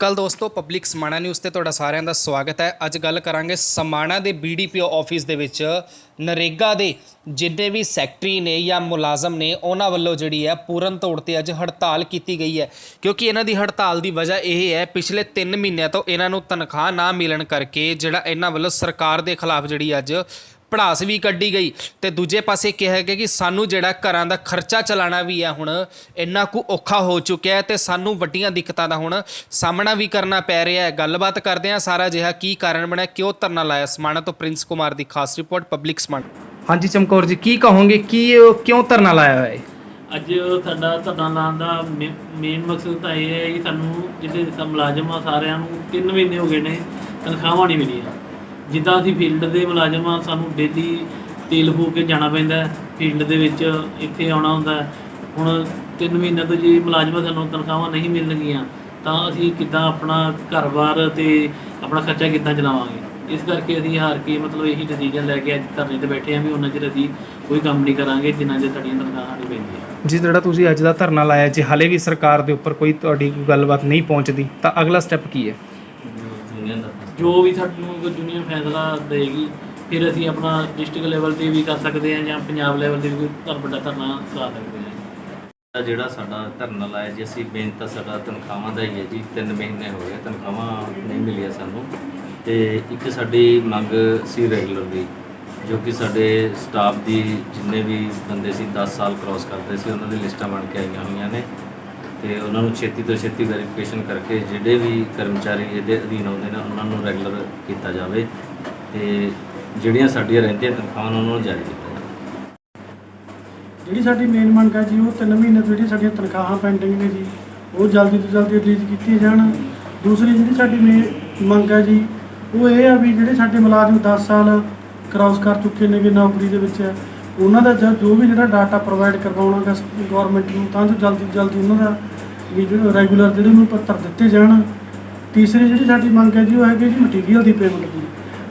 ਅਕਾਲ ਦੋਸਤੋ public Samana news ਤੇ ਤੁਹਾਡਾ ਸਾਰਿਆਂ ਦਾ ਸਵਾਗਤ ਹੈ। ਅੱਜ ਗੱਲ ਕਰਾਂਗੇ ਸਮਾਣਾ ਦੇ ਬੀਡੀਪੀਓ ਆਫਿਸ ਦੇ ਵਿੱਚ ਨਰੇਗਾ ਦੇ ਜਿੰਨੇ ਵੀ ਸੈਕਟਰੀ ਨੇ ਜਾਂ ਮੁਲਾਜ਼ਮ ਨੇ, ਉਹਨਾਂ ਵੱਲੋਂ ਜਿਹੜੀ ਹੈ ਪੂਰਨ ਤੌਰ ਤੇ ਅੱਜ ਹੜਤਾਲ ਕੀਤੀ ਗਈ ਹੈ। ਕਿਉਂਕਿ ਇਹਨਾਂ ਦੀ ਹੜਤਾਲ ਦੀ ਵਜ੍ਹਾ ਇਹ ਹੈ, ਪਿਛਲੇ 3 ਮਹੀਨਿਆਂ ਤੋਂ ਇਹਨਾਂ ਨੂੰ ਤਨਖਾਹ ਨਾ ਮਿਲਣ ਕਰਕੇ ਜਿਹੜਾ ਇਹਨਾਂ ਵੱਲੋਂ ਸਰਕਾਰ ਦੇ ਖਿਲਾਫ ਜਿਹੜੀ ਅੱਜ ਪੜਾਸ ਵੀ ਕੱਢੀ ਗਈ। ਤੇ ਦੂਜੇ ਪਾਸੇ ਕਿਹਾ ਗਿਆ ਕਿ ਸਾਨੂੰ ਜਿਹੜਾ ਘਰਾਂ ਦਾ ਖਰਚਾ ਚਲਾਉਣਾ ਵੀ ਹੈ ਹੁਣ ਇੰਨਾ ਕੁ ਔਖਾ ਹੋ ਚੁੱਕਿਆ ਹੈ ਤੇ ਸਾਨੂੰ ਵੱਡੀਆਂ ਦਿੱਕਤਾਂ ਦਾ ਹੁਣ ਸਾਹਮਣਾ ਵੀ ਕਰਨਾ ਪੈ ਰਿਹਾ ਹੈ। ਗੱਲਬਾਤ ਕਰਦੇ ਹਾਂ ਸਾਰਾ ਜਿਹਾ ਕੀ ਕਾਰਨ ਬਣਿਆ ਕਿਉਂ ਧਰਨਾ ਲਾਇਆ ਸਮਾਣਾ ਤੋਂ ਪ੍ਰਿੰਸ ਕੁਮਾਰ ਦੀ ਖਾਸ ਰਿਪੋਰਟ ਪਬਲਿਕ ਸਮਾਣਾ। ਹਾਂਜੀ ਚਮਕੌਰ ਜੀ ਕੀ ਕਹੋਗੇ ਕੀ ਕਿਉਂ ਧਰਨਾ ਲਾਇਆ ਹੋਇਆ ਹੈ ਅੱਜ ਸਾਡਾ ਧਰਨਾ ਲਾਉਣ ਦਾ ਮੇਨ ਮਕਸਦ ਤਾਂ ਇਹ ਹੈ ਕਿ ਸਾਨੂੰ ਜਿਹੜੇ ਮੁਲਾਜ਼ਮ ਆ ਸਾਰਿਆਂ ਨੂੰ 3 ਮਹੀਨੇ ਹੋ ਗਏ ਨੇ ਤਨਖਾਹਾਂ ਨਹੀਂ ਮਿਲੀਆਂ। ਜਿੱਦਾਂ ਅਸੀਂ ਫੀਲਡ ਦੇ ਮੁਲਾਜ਼ਮ ਆ ਸਾਨੂੰ ਡੇਲੀ ਤੇਲ ਫੂਕ ਕੇ ਜਾਣਾ ਪੈਂਦਾ ਹੈ ਫੀਲਡ ਦੇ ਵਿੱਚ ਇੱਥੇ ਆਉਣਾ ਹੁੰਦਾ ਹੈ। ਹੁਣ 3 ਮਹੀਨੇ ਤੋਂ ਜੇ ਮੁਲਾਜ਼ਮਾਂ ਸਾਨੂੰ ਤਨਖਾਹਾਂ ਨਹੀਂ ਮਿਲਣਗੀਆਂ ਤਾਂ ਅਸੀਂ ਕਿੱਦਾਂ ਆਪਣਾ ਘਰ-ਬਾਰ ਤੇ ਆਪਣਾ ਖਰਚਾ ਕਿੱਦਾਂ ਚਲਾਵਾਂਗੇ? ਇਸ ਕਰਕੇ ਅਸੀਂ ਹਾਰ ਕੇ ਮਤਲਬ ਇਹੀ ਡਿਸੀਜਨ ਲੈ ਕੇ ਅੱਜ ਧਰਨੇ ਤੇ ਬੈਠੇ ਆ ਵੀ ਉਹਨਾਂ ਚਿਰ ਅਸੀਂ ਕੋਈ ਕੰਮ ਨਹੀਂ ਕਰਾਂਗੇ ਜਿੰਨਾ ਚਿਰ ਸਾਡੀਆਂ ਤਨਖਾਹਾਂ ਨਹੀਂ ਪੈਂਦੀਆਂ। ਜੀ ਜਿਹੜਾ ਤੁਸੀਂ ਅੱਜ ਦਾ ਧਰਨਾ ਲਾਇਆ ਜੇ ਹਾਲੇ ਵੀ ਸਰਕਾਰ ਦੇ ਉੱਪਰ ਕੋਈ ਤੁਹਾਡੀ ਕੋਈ ਗੱਲਬਾਤ ਨਹੀਂ ਪਹੁੰਚਦੀ ਤਾਂ ਅਗਲਾ ਸਟੈਪ ਕੀ ਹੈ? ਜੋ ਵੀ ਸਾਨੂੰ ਕੋਈ ਫੈਸਲਾ ਦੇਗੀ, ਫਿਰ ਅਸੀਂ ਆਪਣਾ ਡਿਸਟ੍ਰਿਕਟ ਲੈਵਲ ਤੇ ਵੀ ਕਰ ਸਕਦੇ ਹਾਂ ਜਾਂ ਪੰਜਾਬ ਲੈਵਲ ਤੇ ਵੀ ਕੋਈ ਵੱਡਾ ਧਰਨਾ ਕਰਾ ਸਕਦੇ ਹਾਂ। ਦਾ ਜਿਹੜਾ ਸਾਡਾ ਧਰਨਾ ਲਾਇਆ ਜੀ, ਅਸੀਂ ਮੇਨ ਤਾਂ ਸਾਡਾ ਤਨਖਾਹਾਂ ਦਾ ਹੀ ਹੈ ਜੀ 3 ਮਹੀਨੇ ਹੋ ਗਏ, ਤਨਖਾਹਾਂ ਨਹੀਂ ਮਿਲੀਆਂ ਸਾਨੂੰ। ਤੇ ਇੱਕ ਸਾਡੀ ਮੰਗ ਸੀ ਰੈਗੂਲਰ ਦੀ, ਜੋ ਕਿ ਸਾਡੇ ਸਟਾਫ ਦੀ ਜਿੰਨੇ ਵੀ ਬੰਦੇ ਸੀ 10 ਸਾਲ ਕ੍ਰਾਸ ਕਰਦੇ ਸੀ, ਉਹਨਾਂ ਦੀ ਲਿਸਟਾਂ ਬਣ ਕੇ ਆਈਆਂ ਹੋਈਆਂ ਨੇ। ਤੇ ਉਹਨਾਂ ਨੂੰ ਛੇਤੀ ਤੋਂ ਛੇਤੀ ਵੈਰੀਫਿਕੇਸ਼ਨ ਕਰਕੇ ਜਿਹੜੇ ਵੀ ਕਰਮਚਾਰੀ ਇਹਦੇ ਅਧੀਨ ਆਉਂਦੇ ਨੇ, ਉਹਨਾਂ ਨੂੰ ਰੈਗੂਲਰ ਕੀਤਾ ਜਾਵੇ ਤੇ ਜਿਹੜੀਆਂ ਸਾਡੀਆਂ ਰਹਿੰਦੀਆਂ ਤਨਖਾਹਾਂ ਉਹਨਾਂ ਨੂੰ ਜਾਰੀ ਕੀਤਾ ਜਾਵੇ। ਜਿਹੜੀ ਸਾਡੀ ਮੇਨ ਮੰਗ ਹੈ ਜੀ, ਉਹ 3 ਮਹੀਨੇ ਤੋਂ ਜਿਹੜੀ ਸਾਡੀਆਂ ਤਨਖਾਹਾਂ ਪੈਂਡਿੰਗ ਨੇ ਜੀ, ਉਹ ਜਲਦੀ ਤੋਂ ਜਲਦੀ ਰਿਲੀਜ਼ ਕੀਤੀਆਂ ਜਾਣ। ਦੂਸਰੀ ਜਿਹੜੀ ਸਾਡੀ ਮੇਨ ਮੰਗ ਹੈ ਜੀ, ਉਹ ਇਹ ਆ ਵੀ ਜਿਹੜੇ ਸਾਡੇ ਮੁਲਾਜ਼ਮ 10 ਸਾਲ ਕ੍ਰਾਸ ਕਰ ਚੁੱਕੇ ਨੇਗੇ ਨੌਕਰੀ ਦੇ ਵਿੱਚ ਉਹਨਾਂ ਦਾ ਜ- ਜੋ ਵੀ ਜਿਹੜਾ ਡਾਟਾ ਪ੍ਰੋਵਾਈਡ ਕਰਵਾਉਣਾ ਹੈ ਗਵਰਨਮੈਂਟ ਨੂੰ, ਤਾਂ ਜੋ ਜਲਦੀ ਤੋਂ ਜਲਦੀ ਉਹਨਾਂ ਦਾ ਵੀ ਜਿਹੜਾ ਰੈਗੂਲਰ ਜਿਹੜੇ ਨੂੰ ਪੱਤਰ ਦਿੱਤੇ ਜਾਣ। ਤੀਸਰੀ ਜਿਹੜੀ ਸਾਡੀ ਮੰਗ ਹੈ ਜੀ, ਉਹ ਹੈਗੀ ਜੀ ਮਟੀਰੀਅਲ ਦੀ ਪੇਮੈਂਟ ਦੀ।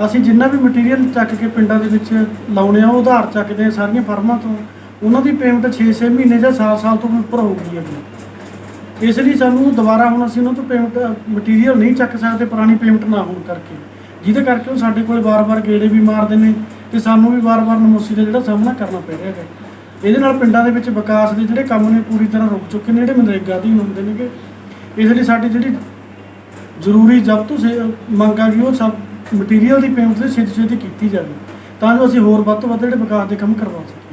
ਅਸੀਂ ਜਿੰਨਾ ਵੀ ਮਟੀਰੀਅਲ ਚੱਕ ਕੇ ਪਿੰਡਾਂ ਦੇ ਵਿੱਚ ਲਾਉਣੇ ਆ, ਉਹ ਉਧਾਰ ਚੱਕਦੇ ਆ ਸਾਰੀਆਂ ਫਰਮਾਂ ਤੋਂ। ਉਹਨਾਂ ਦੀ ਪੇਮੈਂਟ 6-6 ਮਹੀਨੇ ਜਾਂ ਸਾਲ-ਸਾਲ ਤੋਂ ਉੱਪਰ ਹੋ ਗਈ ਹੈ ਇਸ ਲਈ ਸਾਨੂੰ ਦੁਬਾਰਾ ਹੁਣ ਅਸੀਂ ਉਹਨਾਂ ਤੋਂ ਪੇਮੈਂਟ ਮਟੀਰੀਅਲ ਨਹੀਂ ਚੱਕ ਸਕਦੇ, ਪੁਰਾਣੀ ਪੇਮੈਂਟ ਨਾ ਹੋਣ ਕਰਕੇ। ਜਿਹਦੇ ਕਰਕੇ ਉਹ ਸਾਡੇ ਕੋਲ ਵਾਰ-ਵਾਰ ਗੇੜੇ ਵੀ ਮਾਰਦੇ ਨੇ। ਤੇ ਸਾਨੂੰ ਵੀ ਵਾਰ-ਵਾਰ ਨਮੋਸੀ ਦਾ ਜਿਹੜਾ ਸਾਹਮਣਾ ਕਰਨਾ ਪੈ ਰਿਹਾ ਹੈਗਾ। ਇਹਦੇ ਨਾਲ ਪਿੰਡਾਂ ਦੇ ਵਿੱਚ ਵਿਕਾਸ ਦੇ ਜਿਹੜੇ ਕੰਮ ਨੇ ਪੂਰੀ ਤਰ੍ਹਾਂ ਰੁਕ ਚੁੱਕੇ ਨੇ, ਜਿਹੜੇ ਮਨਰੇਗਾ ਅਧੀਨ ਹੁੰਦੇ ਨੇਗੇ। ਇਸ ਲਈ ਸਾਡੀ ਜਿਹੜੀ ਜ਼ਰੂਰੀ ਜਬ ਤੋਂ ਮੰਗ ਆ ਗਈ ਉਹ ਸਭ ਮਟੀਰੀਅਲ ਦੀ ਪੇਮੈਂਟ ਤੇ ਛੇਤੀ ਛੇਤੀ ਕੀਤੀ ਜਾਵੇ, ਤਾਂ ਜੋ ਅਸੀਂ ਹੋਰ ਵੱਧ ਤੋਂ ਵੱਧ ਜਿਹੜੇ ਵਿਕਾਸ ਦੇ ਕੰਮ ਕਰਵਾ ਸਕੀਏ।